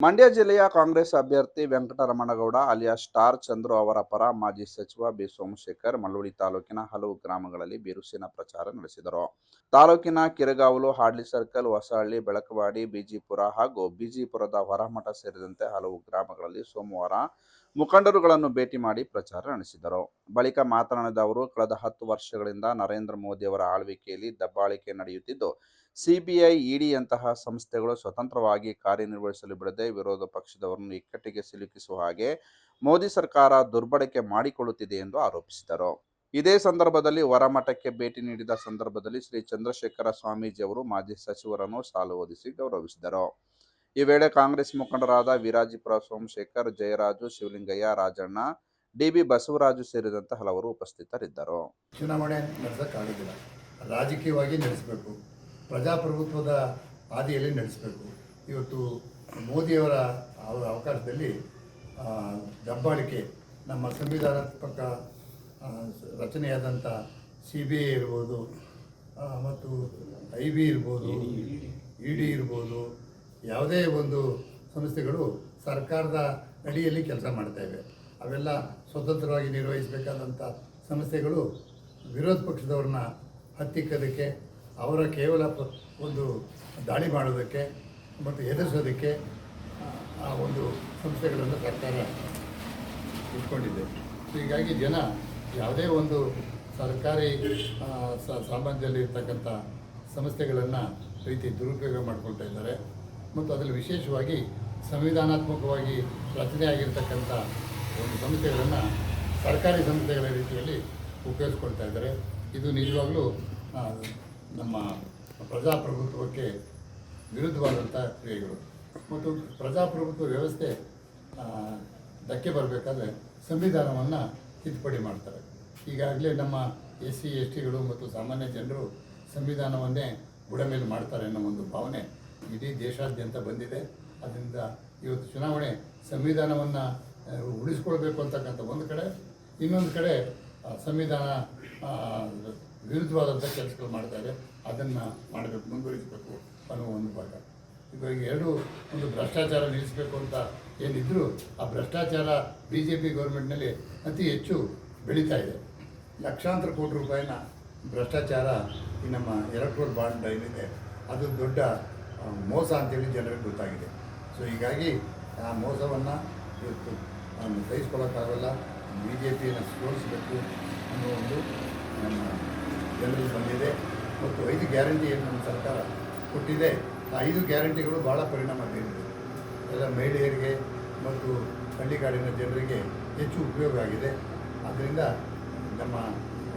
ಮಂಡ್ಯ ಜಿಲ್ಲೆಯ ಕಾಂಗ್ರೆಸ್ ಅಭ್ಯರ್ಥಿ Venkataramana Gowda alias star Chandru ಅವರ ಪರ ಮಾಜಿ ಸಚಿವ ಬಿ ಸೋಮಶೇಖರ್ ಮಲ್ಲೋಳಿ ತಾಲೂಕಿನ ಹಲವು ಗ್ರಾಮಗಳಲ್ಲಿ ಬಿರುಸಿನ ಪ್ರಚಾರ ನಡೆಸಿದರು. ತಾಲೂಕಿನ ಕಿರಗಾವಲು ಹಾಡ್ಲಿ ಸರ್ಕಲ್, ಹೊಸಹಳ್ಳಿ, ಬೆಳಕವಾಡಿ, ಬಿಜಿಪುರ ಹಾಗೂ ಬಿಜಿಪುರದ ಹೊರಮಠ ಸೇರಿದಂತೆ ಹಲವು ಗ್ರಾಮಗಳಲ್ಲಿ ಸೋಮವಾರ ಮುಖಂಡರುಗಳನ್ನು ಭೇಟಿ ಮಾಡಿ ಪ್ರಚಾರ ನಡೆಸಿದರು. ಬಳಿಕ ಮಾತನಾಡಿದ ಅವರು, ಕಳೆದ ಹತ್ತು ವರ್ಷಗಳಿಂದ ನರೇಂದ್ರ ಮೋದಿಯವರ ಆಳ್ವಿಕೆಯಲ್ಲಿ ದಬ್ಬಾಳಿಕೆ ನಡೆಯುತ್ತಿದ್ದು, ಸಿಬಿಐ, ಇಡಿಯಂತಹ ಸಂಸ್ಥೆಗಳು ಸ್ವತಂತ್ರವಾಗಿ ಕಾರ್ಯನಿರ್ವಹಿಸಲು ಬಿಡದೆ ವಿರೋಧ ಪಕ್ಷದವರನ್ನು ಇಕ್ಕಟ್ಟಿಗೆ ಸಿಲುಕಿಸುವ ಹಾಗೆ ಮೋದಿ ಸರ್ಕಾರ ದುರ್ಬಳಕೆ ಮಾಡಿಕೊಳ್ಳುತ್ತಿದೆ ಎಂದು ಆರೋಪಿಸಿದರು. ಇದೇ ಸಂದರ್ಭದಲ್ಲಿ ಹೊರಮಠಕ್ಕೆ ಭೇಟಿ ನೀಡಿದ ಸಂದರ್ಭದಲ್ಲಿ ಶ್ರೀ ಚಂದ್ರಶೇಖರ ಸ್ವಾಮೀಜಿ ಅವರು ಮಾಜಿ ಸಚಿವರನ್ನು ಸಾಲು ಹೊದಿಸಿ ಗೌರವಿಸಿದರು. ಈ ವೇಳೆ ಕಾಂಗ್ರೆಸ್ ಮುಖಂಡರಾದ ವಿರಾಜಿಪುರ ಸೋಮಶೇಖರ್ ಜಯರಾಜು ಶಿವಲಿಂಗಯ್ಯ ರಾಜಣ್ಣ ಡಿಬಿ ಬಸವರಾಜು ಸೇರಿದಂತೆ ಹಲವರು ಉಪಸ್ಥಿತರಿದ್ದರು. ಚುನಾವಣೆ ನಡೆಸೋಕ್ಕಾಗೋದಿಲ್ಲ. ರಾಜಕೀಯವಾಗಿ ನಡೆಸಬೇಕು. ಪ್ರಜಾಪ್ರಭುತ್ವದ ಹಾದಿಯಲ್ಲಿ ನಡೆಸಬೇಕು. ಇವತ್ತು ಮೋದಿಯವರ ಅವರ ಅವಕಾಶದಲ್ಲಿ ದಬ್ಬಾಳಿಕೆ ನಮ್ಮ ಸಂವಿಧಾನಾತ್ಮಕ ರಚನೆಯಾದಂಥ ಸಿ ಬಿ ಐ ಇರ್ಬೋದು ಮತ್ತು ಐ ಬಿ ಇರ್ಬೋದು. ಇ ಡಿ ಇರ್ಬೋದು ಯಾವುದೇ ಒಂದು ಸಂಸ್ಥೆಗಳು ಸರ್ಕಾರದ ಅಡಿಯಲ್ಲಿ ಕೆಲಸ ಮಾಡ್ತಾ ಇವೆ. ಅವೆಲ್ಲ ಸ್ವತಂತ್ರವಾಗಿ ನಿರ್ವಹಿಸಬೇಕಾದಂಥ ಸಂಸ್ಥೆಗಳು ವಿರೋಧ ಪಕ್ಷದವ್ರನ್ನ ಹತ್ತಿಕ್ಕೋದಕ್ಕೆ ಅವರ ಕೇವಲ ಒಂದು ದಾಳಿ ಮಾಡೋದಕ್ಕೆ ಮತ್ತು ಎದುರಿಸೋದಕ್ಕೆ ಆ, ಒಂದು ಸಂಸ್ಥೆಗಳನ್ನು ಸರ್ಕಾರ ಇಟ್ಕೊಂಡಿದೆ. ಹೀಗಾಗಿ ಜನ ಯಾವುದೇ ಒಂದು ಸರ್ಕಾರಿ ಸಾಮಾನ್ಯದಲ್ಲಿರ್ತಕ್ಕಂಥ ಸಂಸ್ಥೆಗಳನ್ನು ರೀತಿ ದುರುಪಯೋಗ ಮಾಡ್ಕೊಳ್ತಾ ಇದ್ದಾರೆ. ಮತ್ತು ಅದರಲ್ಲಿ ವಿಶೇಷವಾಗಿ ಸಂವಿಧಾನಾತ್ಮಕವಾಗಿ ರಚನೆಯಾಗಿರ್ತಕ್ಕಂಥ ಒಂದು ಸಂಸ್ಥೆಗಳನ್ನು ಸರ್ಕಾರಿ ಸಂಸ್ಥೆಗಳ ರೀತಿಯಲ್ಲಿ ಉಪಯೋಗಿಸ್ಕೊಳ್ತಾ ಇದ್ದಾರೆ. ಇದು ನಿಜವಾಗ್ಲೂ ನಮ್ಮ ಪ್ರಜಾಪ್ರಭುತ್ವಕ್ಕೆ ವಿರುದ್ಧವಾದಂಥ ಕ್ರಿಯೆಗಳು. ಮತ್ತು ಪ್ರಜಾಪ್ರಭುತ್ವ ವ್ಯವಸ್ಥೆ ಧಕ್ಕೆ ಬರಬೇಕಾದ್ರೆ ಸಂವಿಧಾನವನ್ನು ತಿದ್ದುಪಡಿ ಮಾಡ್ತಾರೆ. ಈಗಾಗಲೇ ನಮ್ಮ ಎಸ್ ಸಿ ಎಸ್ ಟಿಗಳು ಮತ್ತು ಸಾಮಾನ್ಯ ಜನರು ಸಂವಿಧಾನವನ್ನೇ ಬುಡಮೇಲೆ ಮಾಡ್ತಾರೆ ಅನ್ನೋ ಒಂದು ಭಾವನೆ ಇಡೀ ದೇಶಾದ್ಯಂತ ಬಂದಿದೆ. ಅದರಿಂದ ಇವತ್ತು ಚುನಾವಣೆ ಸಂವಿಧಾನವನ್ನು ಉಳಿಸ್ಕೊಳ್ಬೇಕು ಅಂತಕ್ಕಂಥ ಒಂದು ಕಡೆ. ಇನ್ನೊಂದು ಕಡೆ ಸಂವಿಧಾನ ವಿರುದ್ಧವಾದಂಥ ಕೆಲಸಗಳು ಮಾಡ್ತಾರೆ ಅದನ್ನು ಮಾಡಬೇಕು, ಮುಂದುವರಿಸಬೇಕು ಅನ್ನೋ ಒಂದು ಭಾಗ. ಇವಾಗ ಎರಡು, ಒಂದು ಭ್ರಷ್ಟಾಚಾರ ನಿಲ್ಲಿಸಬೇಕು ಅಂತ ಏನಿದ್ರು, ಆ ಭ್ರಷ್ಟಾಚಾರ ಬಿ ಜೆ ಪಿ ಗೌರ್ಮೆಂಟ್ನಲ್ಲಿ ಅತಿ ಹೆಚ್ಚು ಬೆಳೀತಾ ಇದೆ. ಲಕ್ಷಾಂತರ ಕೋಟಿ ರೂಪಾಯಿನ ಭ್ರಷ್ಟಾಚಾರ ಈ ನಮ್ಮ ಎಲೆಕ್ಟ್ರೋಲ್ ಬಾಂಡ್ ಏನಿದೆ ಅದು ದೊಡ್ಡ ಮೋಸ ಅಂತೇಳಿ ಜನರಿಗೆ ಗೊತ್ತಾಗಿದೆ. ಸೊ ಹೀಗಾಗಿ ಆ ಮೋಸವನ್ನು ಇವತ್ತು ಸಹಿಸ್ಕೊಳ್ಳೋಕ್ಕಾಗಲ್ಲ ಬಿ ಜೆ ಪಿಯನ್ನು ಸೋಲಿಸಬೇಕು ಅನ್ನೋ ಒಂದು ನಮ್ಮ ಜನರಿಗೆ ಬಂದಿದೆ. ಮತ್ತು ಐದು ಗ್ಯಾರಂಟಿ ಏನು ನಮ್ಮ ಸರ್ಕಾರ ಕೊಟ್ಟಿದೆ, ಆ ಐದು ಗ್ಯಾರಂಟಿಗಳು ಭಾಳ ಪರಿಣಾಮ ಬೀರಿದೆ. ಎಲ್ಲ ಮಹಿಳೆಯರಿಗೆ ಮತ್ತು ಹಳ್ಳಿಗಾಡಿನ ಜನರಿಗೆ ಹೆಚ್ಚು ಉಪಯೋಗ ಆಗಿದೆ. ಆದ್ದರಿಂದ ನಮ್ಮ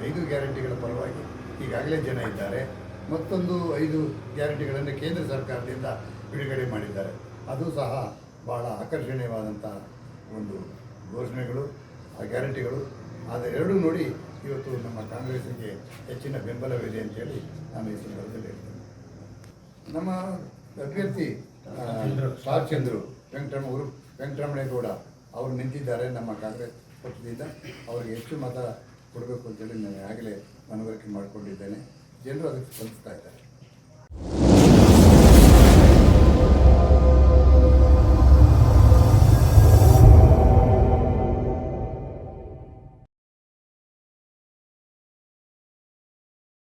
ಐದು ಗ್ಯಾರಂಟಿಗಳ ಪರವಾಗಿ ಈಗಾಗಲೇ ಜನ ಇದ್ದಾರೆ. ಮತ್ತೊಂದು ಐದು ಗ್ಯಾರಂಟಿಗಳನ್ನು ಕೇಂದ್ರ ಸರ್ಕಾರದಿಂದ ಬಿಡುಗಡೆ ಮಾಡಿದ್ದಾರೆ. ಅದು ಸಹ ಭಾಳ ಆಕರ್ಷಣೀಯವಾದಂಥ ಒಂದು ಘೋಷಣೆಗಳು ಆ ಗ್ಯಾರಂಟಿಗಳು. ಆದರೆ ಎರಡೂ ನೋಡಿ ಇವತ್ತು ನಮ್ಮ ಕಾಂಗ್ರೆಸ್ಸಿಗೆ ಹೆಚ್ಚಿನ ಬೆಂಬಲವಿದೆ ಅಂತೇಳಿ ನಾನು ಈ ಸಂದರ್ಭದಲ್ಲಿ ಹೇಳ್ತೇನೆ. ನಮ್ಮ ಅಭ್ಯರ್ಥಿ ಶಾರ್ ಚಂದ್ರು ವೆಂಕಟರಮ ಅವರು ವೆಂಕಟರಮಣೇಗೌಡ ಅವರು ನಿಂತಿದ್ದಾರೆ ನಮ್ಮ ಕಾಂಗ್ರೆಸ್ ಪಕ್ಷದಿಂದ. ಅವರಿಗೆ ಹೆಚ್ಚು ಮತ ಕೊಡಬೇಕು ಅಂತೇಳಿ ನಾನು ಆಗಲೇ ಮನವರಿಕೆ ಮಾಡಿಕೊಂಡಿದ್ದೇನೆ. ಜನರು ಅದಕ್ಕೆ ಸ್ಪಂದಿಸ್ತಾ ಇದ್ದಾರೆ.